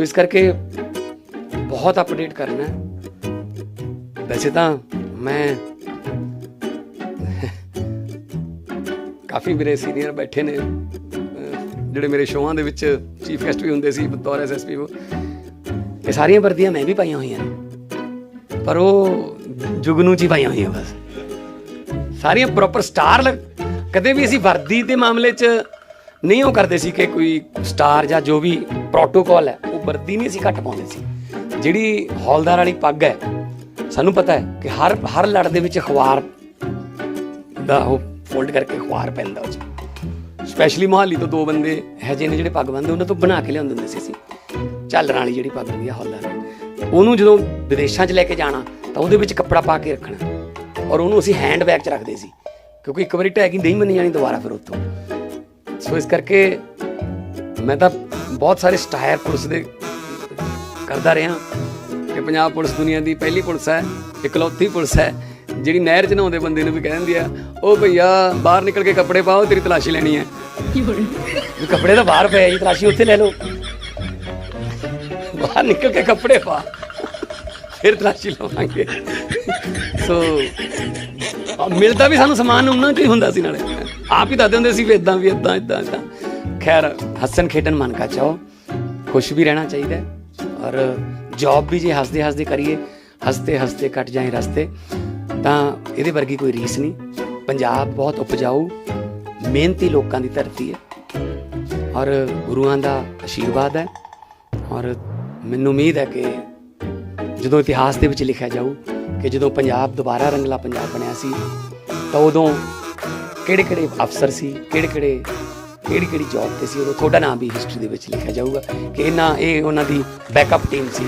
ਸੋ ਇਸ ਕਰਕੇ ਬਹੁਤ ਅਪਡੇਟ ਕਰਨਾ ਹੈ। ਵੈਸੇ ਤਾਂ ਮੈਂ ਕਾਫੀ ਮੇਰੇ ਸੀਨੀਅਰ ਬੈਠੇ ਨੇ ਜਿਹੜੇ ਮੇਰੇ ਸ਼ੋਆਂ ਦੇ ਵਿੱਚ ਚੀਫ ਗੈਸਟ ਵੀ ਹੁੰਦੇ ਸੀ, ਬਤੌਰ ਐਸਐਸਪੀ ਉਹ ਇਹ ਸਾਰੀਆਂ ਵਰਦੀਆਂ ਮੈਂ ਵੀ ਪਾਈਆਂ ਹੋਈਆਂ ਨੇ। ਪਰ ਉਹ ਜੁਗਨੂ ਚ ਹੀ ਪਾਈਆਂ ਹੋਈਆਂ ਬਸ। ਸਾਰੀਆਂ ਪ੍ਰੋਪਰ ਸਟਾਰ ਕਦੇ ਵੀ ਅਸੀਂ ਵਰਦੀ ਦੇ ਮਾਮਲੇ 'ਚ ਨਹੀਂ ਉਹ ਕਰਦੇ ਸੀ ਕਿ ਕੋਈ ਸਟਾਰ ਜਾਂ ਜੋ ਵੀ ਪ੍ਰੋਟੋਕਾਲ ਹੈ। ਉਹ ਵਰਦੀ ਨਹੀਂ ਅਸੀਂ ਘੱਟ ਪਾਉਂਦੇ ਸੀ। ਜਿਹੜੀ ਹੌਲਦਾਰ ਵਾਲੀ ਪੱਗ ਹੈ, ਸਾਨੂੰ ਪਤਾ ਹੈ ਕਿ ਹਰ ਹਰ ਲੜ ਦੇ ਵਿੱਚ ਅਖਬਾਰ ਦਾ ਉਹ ਫੋਲਡ ਕਰਕੇ ਅਖਬਾਰ ਪੈਂਦਾ ਉਹ 'ਚ। ਸਪੈਸ਼ਲੀ ਮੋਹਾਲੀ ਤੋਂ ਦੋ ਬੰਦੇ ਹੈ ਜਿਹਨੇ ਜਿਹੜੇ ਪੱਗ ਬੰਨਦੇ ਉਹਨਾਂ ਤੋਂ ਬਣਾ ਕੇ ਲਿਆਉਂਦੇ ਹੁੰਦੇ ਸੀ ਅਸੀਂ। ਝਾਲਰਾਂ ਵਾਲੀ ਜਿਹੜੀ ਪੱਗ ਹੁੰਦੀ ਆ, ਹੌਲਦਾਰ ਉਹਨੂੰ ਜਦੋਂ ਵਿਦੇਸ਼ਾਂ 'ਚ ਲੈ ਕੇ ਜਾਣਾ, ਤਾਂ ਉਹਦੇ ਵਿੱਚ ਕੱਪੜਾ ਪਾ ਕੇ ਰੱਖਣਾ। ਔਰ ਉਹਨੂੰ ਅਸੀਂ ਹੈਂਡ ਬੈਗ 'ਚ ਰੱਖਦੇ ਸੀ, ਕਿਉਂਕਿ ਇੱਕ ਵਾਰੀ ਟੈਗਿੰਗ ਨਹੀਂ ਮੰਨੀ ਜਾਣੀ, ਦੁਬਾਰਾ ਫਿਰ ਉੱਥੋਂ। ਸੋ ਇਸ ਕਰਕੇ ਮੈਂ ਤਾਂ ਬਹੁਤ ਸਾਰੇ ਸਟਾਇਰ ਪੁਲਿਸ ਦੇ ਕਰਦਾ ਰਿਹਾ ਕਿ ਪੰਜਾਬ ਪੁਲਿਸ ਦੁਨੀਆ ਦੀ ਪਹਿਲੀ ਪੁਲਿਸ ਹੈ ਇਕਲੌਤੀ ਪੁਲਿਸ ਹੈ ਜਿਹੜੀ ਨਹਿਰ 'ਚ ਨਹਾਉਂਦੇ ਬੰਦੇ ਨੂੰ ਵੀ ਕਹਿ ਦਿੰਦੀ ਆ ਉਹ ਭਈਆ ਬਾਹਰ ਨਿਕਲ ਕੇ ਕੱਪੜੇ ਪਾਓ ਤੇਰੀ ਤਲਾਸ਼ੀ ਲੈਣੀ ਹੈ। ਵੀ ਕੱਪੜੇ ਤਾਂ ਬਾਹਰ ਪਏ ਆ ਜੀ ਤਲਾਸ਼ੀ ਉੱਥੇ ਲੈ ਲਓ। ਬਾਹਰ ਨਿਕਲ ਕੇ ਕੱਪੜੇ ਪਾ ਫਿਰ ਤਲਾਸ਼ੀ ਲਵਾਂਗੇ। ਸੋ ਮਿਲਦਾ ਵੀ ਸਾਨੂੰ ਸਮਾਨ ਉਹਨਾਂ ਚ ਹੀ ਹੁੰਦਾ ਸੀ ਨਾਲੇ। ਆਪ ਹੀ ਦੱਸਦੇ ਹੁੰਦੇ ਸੀ ਵੀ ਇਦਾਂ ਵੀ ਇਦਾਂ ਇਦਾਂ ਇਦਾਂ ਖੈਰ, ਹੱਸਣ ਖੇਡਣ ਮਨ ਕਾ ਚਾਓ ਖੁਸ਼ ਵੀ ਰਹਿਣਾ ਚਾਹੀਦਾ ਔਰ ਜੌਬ ਵੀ ਜੇ ਹੱਸਦੇ ਹੱਸਦੇ ਕਰੀਏ, ਹੱਸਦੇ ਹੱਸਦੇ ਕੱਟ ਜਾਏ ਰਸਤੇ, ਤਾਂ ਇਹਦੇ ਵਰਗੀ ਕੋਈ ਰੀਸ ਨਹੀਂ। ਪੰਜਾਬ ਬਹੁਤ ਉਪਜਾਊ, ਮਿਹਨਤੀ ਲੋਕਾਂ ਦੀ ਧਰਤੀ ਹੈ ਔਰ ਗੁਰੂਆਂ ਦਾ ਆਸ਼ੀਰਵਾਦ ਹੈ ਔਰ ਮੈਨੂੰ ਉਮੀਦ ਹੈ ਕਿ ਜਦੋਂ ਇਤਿਹਾਸ ਦੇ ਵਿੱਚ ਲਿਖਿਆ ਜਾਊ ਕਿ ਜਦੋਂ ਪੰਜਾਬ ਦੁਬਾਰਾ ਰੰਗਲਾ ਪੰਜਾਬ ਬਣਿਆ ਸੀ, ਤਾਂ ਉਦੋਂ ਕਿਹੜੇ ਕਿਹੜੇ ਅਫਸਰ ਸੀ ਕਿਹੜੇ ਕਿਹੜੇ ਕਿਹੜੀ ਕਿਹੜੀ ਜੌਬ ਤੇ ਸੀ? ਉਦੋਂ ਤੁਹਾਡਾ ਨਾਮ ਵੀ ਹਿਸਟਰੀ ਦੇ ਵਿੱਚ ਲਿਖਿਆ ਜਾਊਗਾ ਕਿ ਇਹਨਾਂ ਇਹ ਉਹਨਾਂ ਦੀ ਬੈਕਅਪ ਟੀਮ ਸੀ।